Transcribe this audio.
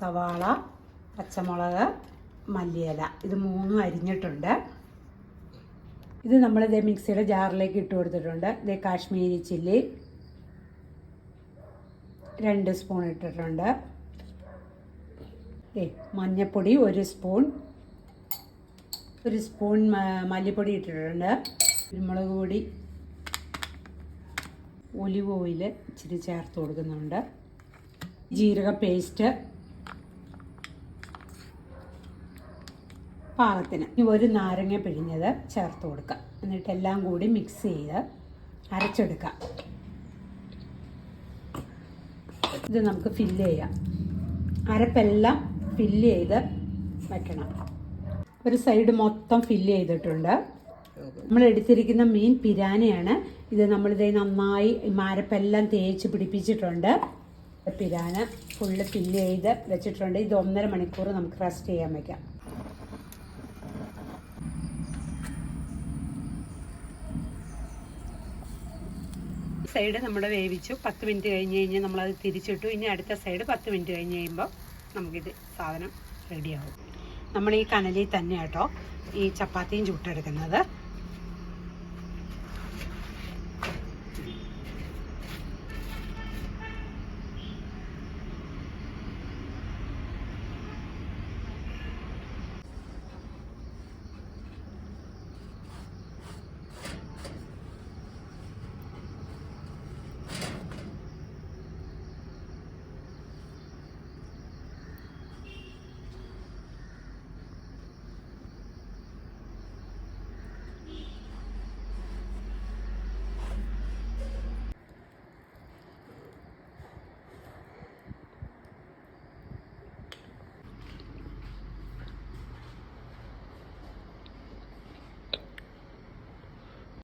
സവാള പച്ചമുളക് മല്ലിയില. ഇത് മൂന്നും അരിഞ്ഞിട്ടുണ്ട്. ഇത് നമ്മൾ നമ്മളിത് മിക്സിയുടെ ജാറിലേക്ക് ഇട്ട് കൊടുത്തിട്ടുണ്ട്. ഇത് കാശ്മീരി ചില്ലി രണ്ട് സ്പൂൺ ഇട്ടിട്ടുണ്ട്. മഞ്ഞൾപ്പൊടി ഒരു സ്പൂൺ ഒരു സ്പൂൺ മല്ലിപ്പൊടി ഇട്ടിട്ടുണ്ട്. കുരുമുളക് പൊടി ഒലിവ് ഓയിൽ ഇച്ചിരി ചേർത്ത് കൊടുക്കുന്നുണ്ട്. ജീരക പേസ്റ്റ് പാകത്തിന്. ഇനി ഒരു നാരങ്ങ പിഴിഞ്ഞത് ചേർത്ത് കൊടുക്കുക. എന്നിട്ട് എല്ലാം കൂടി മിക്സ് ചെയ്ത് അരച്ചെടുക്കാം ഇത് നമുക്ക് ഫില്ല് ചെയ്യാം. അരപ്പെല്ലാം ഫില്ല് ചെയ്ത് വെക്കണം. ഒരു സൈഡ് മൊത്തം ഫില്ല് ചെയ്തിട്ടുണ്ട്. നമ്മൾ എടുത്തിരിക്കുന്ന മീൻ പിരാനയാണ്. ഇത് നമ്മളിത് നന്നായി മരപ്പെല്ലാം തേച്ച് പിടിപ്പിച്ചിട്ടുണ്ട്. പിരാന ഫുള്ള് ഫില്ല് ചെയ്ത് വെച്ചിട്ടുണ്ട്. ഇത് ഒന്നര മണിക്കൂർ നമുക്ക് റെസ്റ്റ് ചെയ്യാൻ വയ്ക്കാം സൈഡ് നമ്മൾ വേവിച്ചു. പത്ത് മിനിറ്റ് കഴിഞ്ഞ് കഴിഞ്ഞ് നമ്മളത് തിരിച്ചിട്ടു. ഇനി അടുത്ത സൈഡ് പത്ത് മിനിറ്റ് കഴിഞ്ഞ് കഴിയുമ്പോൾ നമുക്കിത് സാധനം റെഡിയാവും നമ്മൾ ഈ കനലിൽ തന്നെ കേട്ടോ ഈ ചപ്പാത്തിയും ചുട്ടെടുക്കുന്നത്.